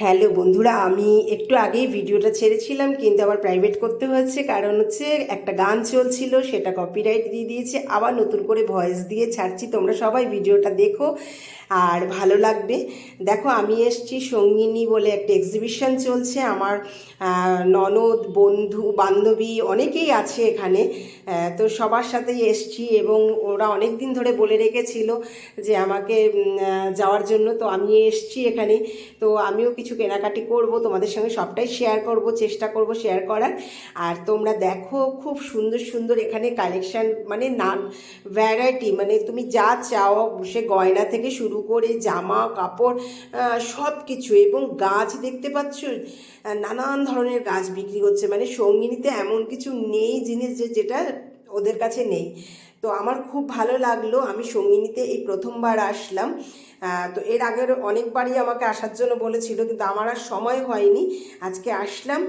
Hello বন্ধুরা, আমি একটু আগেই ভিডিওটা ছেড়েছিলাম, কিন্তু আবার প্রাইভেট করতে হয়েছে, কারণ হচ্ছে একটা গান চলছিল, সেটা কপিরাইট দিয়ে দিয়েছে, আবার নতুন করে ভয়েস দিয়ে ছাড়ছি, তোমরা সবাই ভিডিওটা দেখো, আর ভালো লাগবে। দেখো, আমি এসছি সঙ্গিনী বলে একটা এক্সিবিশন চলছে, আমার ননদ, বন্ধু, বান্ধবী অনেকেই আছে এখানে তো সবার সাথেই এসছি, এবং ওরা অনেক দিন ধরে বলে রেখেছিল যে আমাকে যাওয়ার জন্য, তো আমি এসছি এখানে, তো আমিও কিছু কেনাকাটি করব, তোমাদের সঙ্গে সবটাই শেয়ার করব, চেষ্টা করব শেয়ার করার। আর তোমরা দেখো, খুব সুন্দর সুন্দর এখানে কালেকশান মানে নান ভ্যারাইটি মানে তুমি যা চাও, সে গয়না থেকে শুরু করে জামা, কাপড় সব কিছু এবং গাছ দেখতে পাচ্ছ? নানান ধরনের গাছ বিক্রি হচ্ছে। মানে সঙ্গিনীতে এমন কিছু নেই জিনিস যে, যেটা ওদের কাছে নেই। তো আমার খুব ভালো লাগল, আমি সঙ্গিনীতে এই প্রথমবার আসলাম। তো এর আগের অনেকবারই আমাকে আসার জন্য বলেছিল, কিন্তু আমার আর সময় হয়নি। আজকে আসলাম।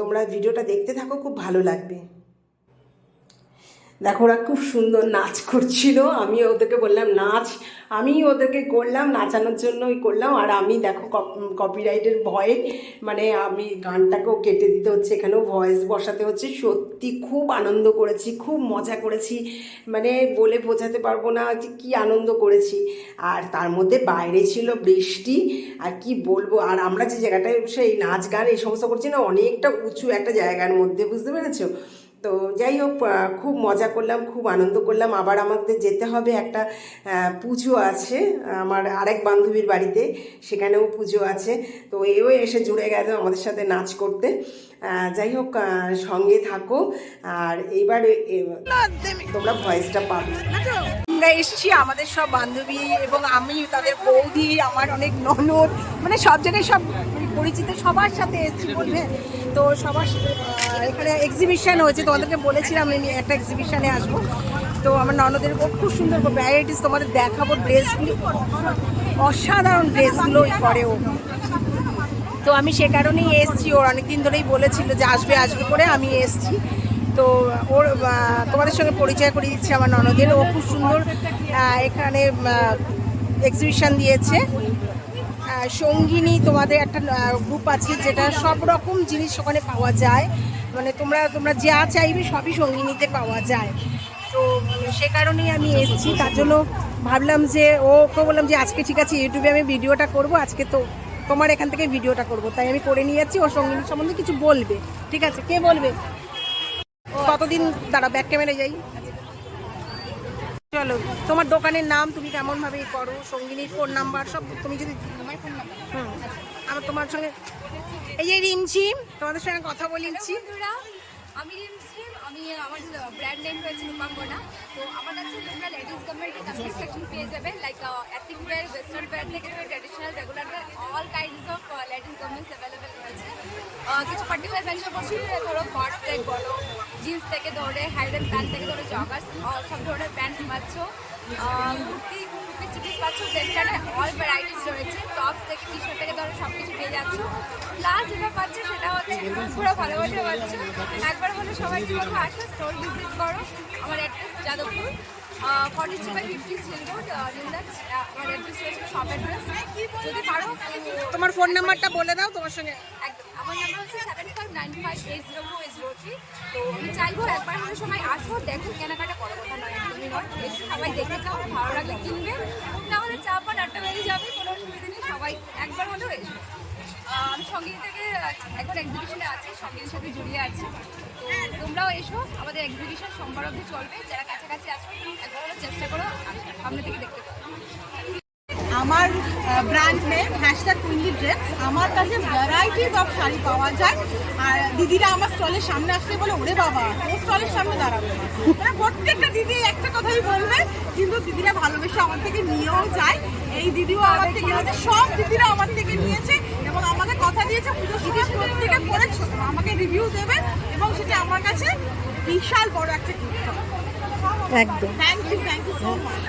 তোমরা ভিডিওটা দেখতে থাকো, খুব ভালো লাগবে। দেখো ওরা খুব সুন্দর নাচ করছিল। আমি ওদেরকে বললাম, নাচ। আমি ওদেরকে করলাম, নাচানোর জন্যই করলাম। আর আমি দেখো কপিরাইটের ভয়ে মানে আমি গানটাকেও কেটে দিতে হচ্ছে, এখানেও ভয়েস বসাতে হচ্ছে। সত্যি খুব আনন্দ করেছি, খুব মজা করেছি। মানে বলে বোঝাতে পারব না যে কী আনন্দ করেছি। আর তার মধ্যে বাইরে ছিল বৃষ্টি, আর কি বলব? আর আমরা যে জায়গাটায় সেই নাচ গান এই সমস্ত করছি না, অনেকটা উঁচু একটা জায়গার মধ্যে, বুঝতে পেরেছ? তো যাই হোক খুব মজা করলাম, খুব আনন্দ করলাম। আবার আমাদের যেতে হবে, একটা পুজো আছে, আমার আরেক বান্ধবীর বাড়িতে, সেখানেও পুজো আছে। তো এও এসে জুড়ে গেছে আমাদের সাথে নাচ করতে। যাই হোক সঙ্গে থাকো। আর এইবার তোমরা ভয়েসটা পাবে। আমরা এসেছি আমাদের সব বান্ধবী এবং আমি, তাদের বৌদি, আমার অনেক ননদ মানে সব জায়গায় সব পরিচিত সবার সাথে এসেছি বলবে। তো সবার এখানে এক্সিবিশান হয়েছে, তোমাদেরকে বলেছিলাম আমি একটা এক্সিবিশানে আসব। তো আমার ননদের খুব খুব সুন্দর ভ্যারাইটিস তোমাদের দেখাবো ড্রেসগুলি অসাধারণ ড্রেসগুলো করে ও। তো আমি সে কারণেই এসেছি, ওর অনেকদিন ধরেই বলেছিল যে আসবে আসবে করে আমি এসেছি। তো ওর তোমাদের সঙ্গে পরিচয় করে দিচ্ছি আমার ননদের। ও খুব সুন্দর এখানে এক্সিবিশন দিয়েছে। সঙ্গিনী তোমাদের একটা গ্রুপ আছে যেটা সব রকম জিনিস ওখানে পাওয়া যায়। মানে তোমরা তোমরা যা চাইবে সবই সঙ্গিনীতে পাওয়া যায়। তো সে কারণেই আমি এসেছি। তার জন্য ভাবলাম যে ওকে বললাম যে, আজকে ঠিক আছে ইউটিউবে আমি ভিডিওটা করব। আজকে তো তোমার এখান থেকে ভিডিওটা করব। তাই আমি করে নিয়ে যাচ্ছি। ও সঙ্গিনী সম্বন্ধে কিছু বলবে। ঠিক আছে? কে বলবে? কতদিন দাঁড়া ব্যাক ক্যামেরা যাই। চলো তোমার দোকানের নাম তুমি কেমন ভাবে করো সঙ্গিনীর ফোন নাম্বার সব তুমি যদি আমার ফোন নাম্বার হুম। আমার তোমার সঙ্গে এই যে রিমঝিম তোমাদের সঙ্গে কথা বলিছি আমি রিমঝিম আমি আমার ব্র্যান্ড নেম রয়েছে রূপাঙ্গনা। তো আমার কাছে তোমরা লেডিস গার্মেন্টের কমপ্লিট সেকশন পেয়ে যাবে like ethnic wear western wear থেকে traditional regular all kinds of ladies garments available রয়েছে। কিছু পার্টিকুলার ব্র্যান্ডের বলছি ধরো কট সেট বলো জিন্স থেকে ধরে হাইড অ্যান্ড প্যান্ট থেকে ধরে জগার্স সব ধরনের প্যান্ট পাচ্ছ কুর্তি কুর্তি চিপিস পাচ্ছ ওয়েস্টার্নে অল ভ্যারাইটিস রয়েছে টপ থেকে টি শার্ট থেকে ধরে সব কিছু পেয়ে যাচ্ছ। প্লাস যেটা পাচ্ছ সেটা হচ্ছে পুরো ভালোবাসা পাচ্ছ। একবার হলে সবাই কীভাবে আসো স্টোর ভিজিট করো। আমার address Jadavpur. Forty three by fifty seal road আমার অ্যাড্রেস রয়েছে শপ অ্যাড্রেস যদি পারো তোমার ফোন নাম্বারটা বলে দাও তোমার সঙ্গে। একদম। আমার নাম্বার হচ্ছে seven five nine five eight zero four eight three তো আমি চাইব একবার হলে সবাই আসো, দেখো কেনাকাটা করো কথা নয় এসে সবাই দেখে যাও, ভালো লাগলে কিনবে। তাহলে চা পান আটটা বেজে যাবে, কোনো অসুবিধা নেই, সবাই একবার হলেও এসো। আমি সংগীত থেকে এখন এক্সিবিশনে আছি সঙ্গীতের সাথে জড়িয়ে আছি। তো তোমরাও এসো, আমাদের এক্সিবিশন সোমবার অবধি চলবে, যারা কাছাকাছি আছো, একবার চেষ্টা করো সামনে থেকে দেখতে পারো আমার ব্র্যান্ড নেম হ্যাশট্যাগ কুইন্ডি ড্রেস আমার কাছে ভ্যারাইটিস অফ শাড়ি পাওয়া যায়। আর দিদিরা আমার স্টলের সামনে আসলে বলে, ওরে বাবা ও স্টলের সামনে দাঁড়াবে মানে প্রত্যেকটা দিদি একটা কথাই বলবে, কিন্তু দিদিরা ভালোবেসে আমার থেকে নিয়েও যায়। এই দিদিও আমার থেকে নিয়েছে, সব দিদিরা আমার থেকে নিয়েছে এবং আমাকে কথা দিয়েছে পুজোর সময় প্রত্যেকে পরে আমাকে রিভিউ দেবে এবং সেটা আমার কাছে বিশাল বড় একটা একদম।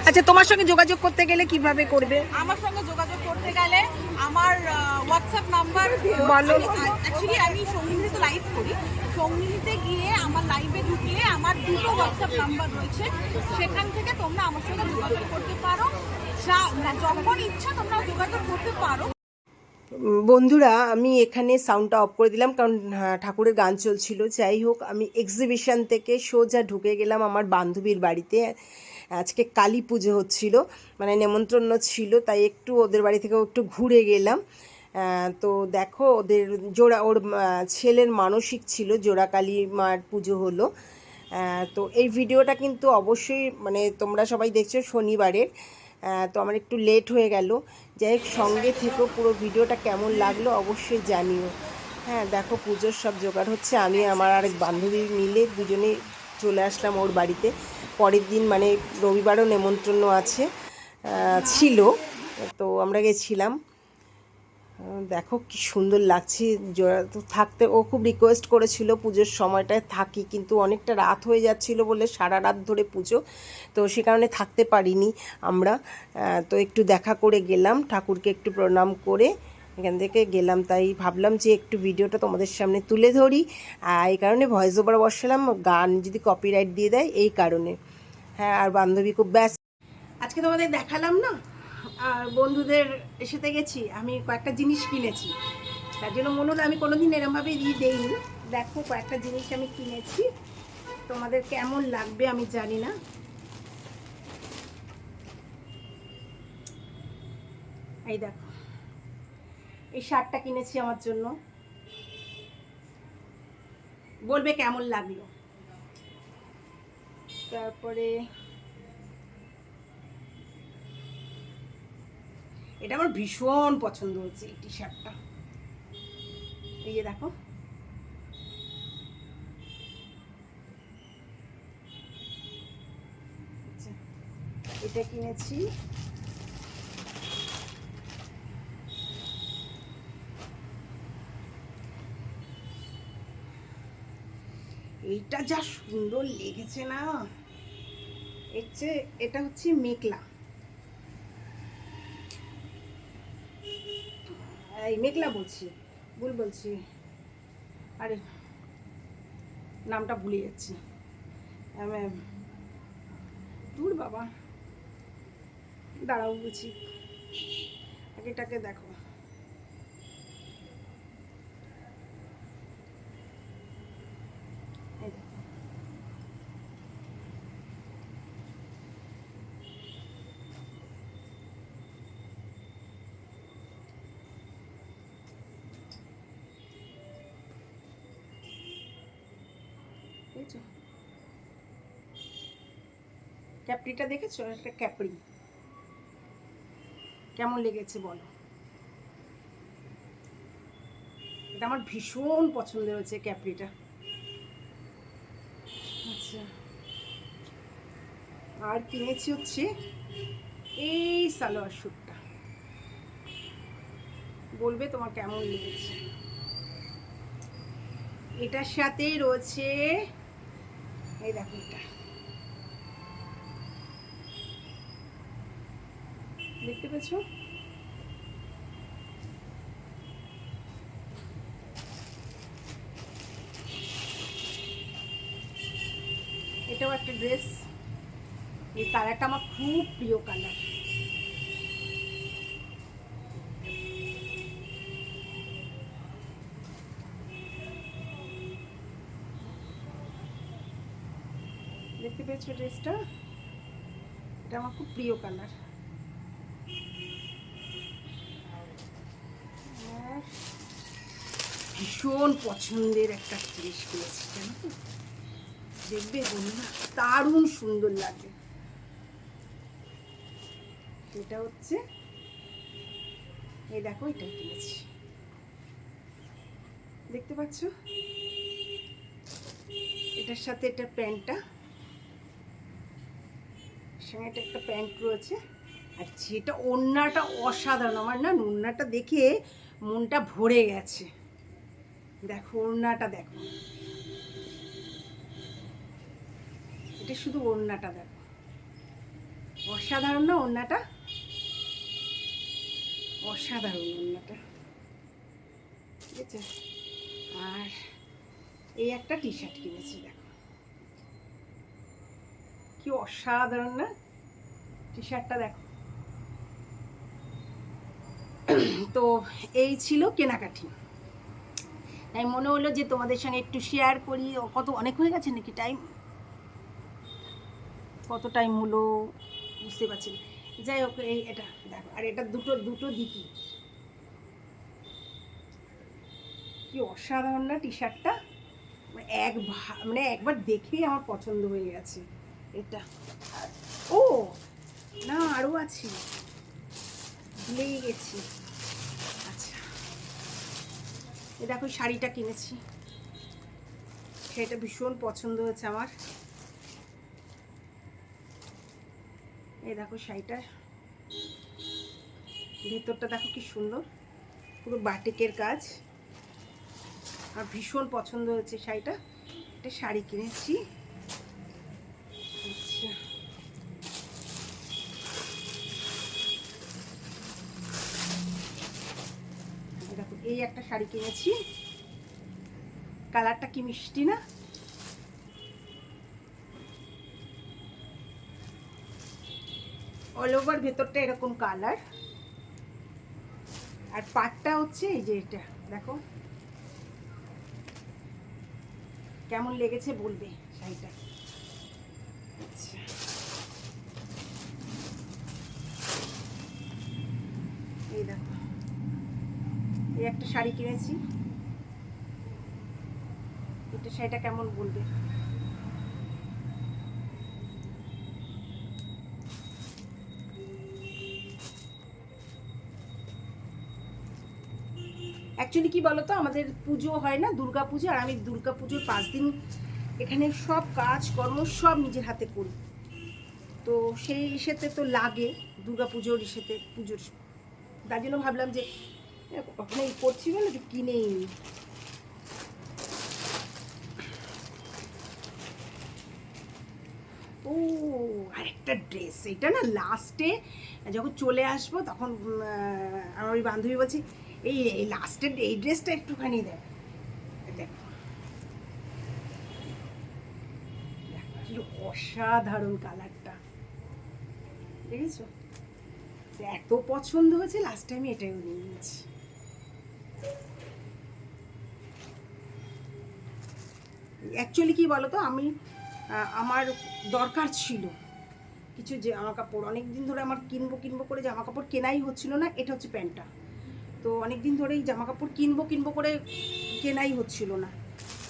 আচ্ছা তোমার সঙ্গে যোগাযোগ করতে গেলে কীভাবে করবে? আমার সঙ্গে যোগাযোগ করতে গেলে আমার হোয়াটসঅ্যাপ নাম্বার বলো। অ্যাকচুয়ালি আমি সঙ্গিনীতে লাইভ করি। সঙ্গিনীতে গিয়ে আমার লাইভে ঢুকলে আমার দুটো হোয়াটসঅ্যাপ নাম্বার রয়েছে। সেখান থেকে তোমরা আমার সঙ্গে যোগাযোগ করতে পারো। যা যখন ইচ্ছা তোমরা যোগাযোগ করতে পারো। বন্ধুরা আমি এখানে সাউন্ডটা অফ করে দিলাম কারণ হ্যাঁ, ঠাকুরের গান চলছিল। যাই হোক আমি এক্সিবিশন থেকে সোজা ঢুকে গেলাম আমার বান্ধবীর বাড়িতে। আজকে কালী পুজো হচ্ছিল মানে নেমন্ত্রণ ছিল তাই একটু ওদের বাড়ি থেকেও একটু ঘুরে গেলাম। তো দেখো ওদের জোড়া ওর ছেলের মানসিক ছিল জোড়া কালী মার পুজো হলো। তো এই ভিডিওটা কিন্তু অবশ্যই মানে তোমরা সবাই দেখছ শনিবারের। তো আমার একটু লেট হয়ে গেল। যাই হোক, সঙ্গে থেকেও পুরো ভিডিওটা কেমন লাগল অবশ্যই জানিও। হ্যাঁ দেখো পুজোর সব জোগাড় হচ্ছে। আমি আমার আরেক বান্ধবী মিলে দুজনে চলে আসলাম ওর বাড়িতে। পরের দিন মানে রবিবারও নেমন্ত্রণ আছে ছিল। তো আমরা গেছিলাম। দেখো কি সুন্দর লাগছে। জোড়া তো থাকতে ও খুব রিকোয়েস্ট করেছিল পুজোর সময়টায় থাকি, কিন্তু অনেকটা রাত হয়ে যাচ্ছিল বলে সারা রাত ধরে পুজো, তো সে কারণে থাকতে পারিনি আমরা। তো একটু দেখা করে গেলাম, ঠাকুরকে একটু প্রণাম করে এখান থেকে গেলাম। তাই ভাবলাম যে একটু ভিডিওটা তোমাদের সামনে তুলে ধরি। এই কারণে ভয়েস ওভার বসালাম, গান যদি কপিরাইট দিয়ে দেয়, এই কারণে। হ্যাঁ আর বান্ধবী খুব ব্যস্ত। আজকে তোমাদের দেখালাম না? বন্ধুদের এসেতে গেছি, আমি কয়েকটা জিনিস কিনেছি। তার জন্য মনে হলো আমি কোনোদিন এরমভাবে ই দেইনি। দেখো, কয়েকটা জিনিস আমি কিনেছি। তোমাদের কেমন লাগবে আমি জানি না। এই দেখো, এই শার্টটা কিনেছি আমার জন্য। বলবে কেমন লাগল। তারপরে এটা আমার ভীষণ পছন্দ হচ্ছে এই টি শার্টটা এই যে দেখো। আচ্ছা, এটা কিনেছি। এইটা যা সুন্দর লেগেছে না। এর চেয়ে এটা হচ্ছে মেকলা। এই মেঘলা বলছি, ভুল বলছি। আরে, নামটা ভুলে যাচ্ছি। দূর বাবা। দাঁড়াও বলছি। আগেটাকে দেখো এই দেখো। ক্যাপড়িটা দেখেছ? একটা ক্যাপড়ি কেমন লেগেছে বলো? এটা আমার ভীষণ পছন্দের হয়েছে ক্যাপড়িটা আচ্ছা। আর কিনেছি হচ্ছে এই সালোয়ার স্যুটটা বলবে তোমার কেমন লেগেছে। এটার সাথে রয়েছে এই দেখো এটা। দেখতে পেয়েছ? এটাও একটা ড্রেস এই কালারটা আমার খুব প্রিয় কালার দেখতে পেয়েছ ড্রেসটা? এটা আমার খুব প্রিয় কালার। ভীষণ পছন্দের একটা জিনিস পেয়েছি তো? দেখবে বন্ধুরা, দারুণ সুন্দর লাগে। এটা হচ্ছে, এই দেখো এটা কিনেছি। দেখতে পাচ্ছ? এটার সাথে এটা প্যান্টটা সঙ্গে এটা একটা প্যান্ট রয়েছে। আর যেটা ওড়নাটা অসাধারণ। আমার না ওড়নাটা দেখে মনটা ভরে গেছে। দেখো, ওড়নাটা দেখো। এটা শুধু ওড়নাটা দেখো। অসাধারণ না ওড়নাটা? অসাধারণ ওড়নাটা। ঠিক আছে? আর এই একটা টি শার্ট কিনেছি, দেখো। কি অসাধারণ না? টি শার্টটা দেখো। তো এই ছিল কেনাকাটি। তাই মনে হলো যে তোমাদের সঙ্গে একটু শেয়ার করি। কত, অনেক হয়ে গেছে নাকি টাইম কত টাইম হলো? বুঝতে পারছি। যাই হোক, এই এটা দেখো। আর এটা দুটো দুটো দিকি কি অসাধারণ না টি শার্টটা মানে এক মানে একবার দেখেই আমার পছন্দ হয়ে গেছে। এটা। ও, না আরও আছে। ভুলেই গেছি। আচ্ছা। এ দেখো শাড়িটা কিনেছি। শাড়িটা ভীষণ পছন্দ হয়েছে আমার। এই দেখো, শাড়িটা। ভেতরটা দেখো কি সুন্দর। পুরো বাটিকের কাজ। আর ভীষণ পছন্দ হয়েছে শাড়িটা। একটা শাড়ি কিনেছি আচ্ছা এই একটা শাড়ি কিনেছি। কালারটা কি মিষ্টি না? অল ওভার ভেতরটা এরকম কালার। আর পাটটা হচ্ছে এই যে এটা, দেখো। কেমন লেগেছে বলবে শাড়িটা? আচ্ছা। এই দেখো। এই একটা শাড়ি কিনেছি। এটা শাড়িটা কেমন বলবে? অ্যাকচুয়ালি কি বলতো, আমাদের পুজো হয় না, দুর্গা পুজো, আর আমি দুর্গা পুজোর পাঁচ দিন এখানে সব কাজ কর্ম সব নিজের হাতে করি। তো সেই ইসেতে তো লাগে দুর্গা পুজোর ইসেতে পুজোর। তার জন্য ভাবলাম যে ওখানে এই করছি বলে যে কিনেই নিই। ও, আরেকটা ড্রেস এটা না লাস্টে যখন চলে আসব তখন আমার ওই বান্ধবী বলছি, এই এই লাস্টের এই ড্রেসটা একটুখানি দেখ। দেখো। অসাধারণ কালারটা। দেখেছ? তো এত পছন্দ হয়েছে লাস্ট টাইম এটাই নিয়ে নিয়েছি। অ্যাকচুয়ালি কি তো আমি আমার দরকার ছিল কিছু জামা কাপড়। অনেক দিন ধরে আমার কিনবো কিনবো করে জামা কাপড় কেনাই হচ্ছিল না, এটা হচ্ছে প্যান্টটা। তো অনেক দিন ধরেই জামা কাপড় কিনবো কিনবো করে কেনাই হচ্ছিল না।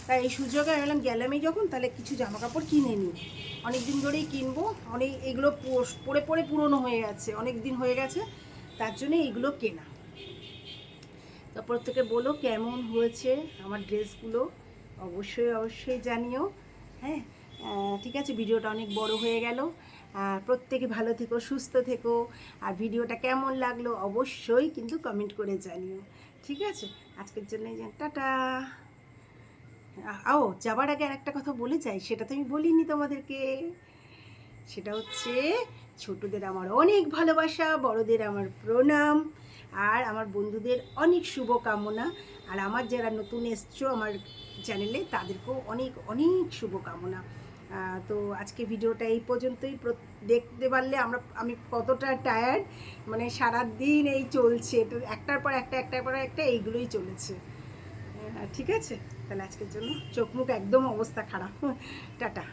তাই এই সুযোগে আমি বললাম, গেলামই যখন, তাহলে কিছু জামা কাপড় কিনে নিই। অনেক দিন ধরেই কিনবো অনেক এগুলো পরে পরে পুরনো হয়ে গেছে অনেক দিন হয়ে গেছে, তার জন্য এগুলো কেনা। তারপর থেকে বলো, কেমন হয়েছে আমার ড্রেসগুলো অবশ্যই অবশ্যই জানিও। হ্যাঁ ঠিক আছে, ভিডিওটা অনেক বড় হয়ে গেল। প্রত্যেকে ভালো থেকো, সুস্থ থেকো। আর ভিডিওটা কেমন লাগল অবশ্যই কিন্তু কমেন্ট করে জানিও। ঠিক আছে? আজকের জন্য টাটা। ও যাবার আগে আর একটা কথা বলে যাই, সেটা তো আমি বলিনি তোমাদেরকে। সেটা হচ্ছে, ছোটদের আমার অনেক ভালোবাসা, বড়দের আমার প্রণাম। আর আমার বন্ধুদের অনেক শুভকামনা। আর আমার যারা নতুন এসছো আমার চ্যানেলে, তাদেরকেও অনেক অনেক শুভকামনা। তো আজকে ভিডিওটা এই পর্যন্তই। দেখতে পারলে আমরা, আমি কতটা টায়ার্ড মানে সারা দিন এই চলছে। তো একটার পর একটা, একটার পর একটা এইগুলোই চলেছে। ঠিক আছে? তাহলে আজকের জন্য চোখ মুখ একদম অবস্থা খারাপ। টাটা।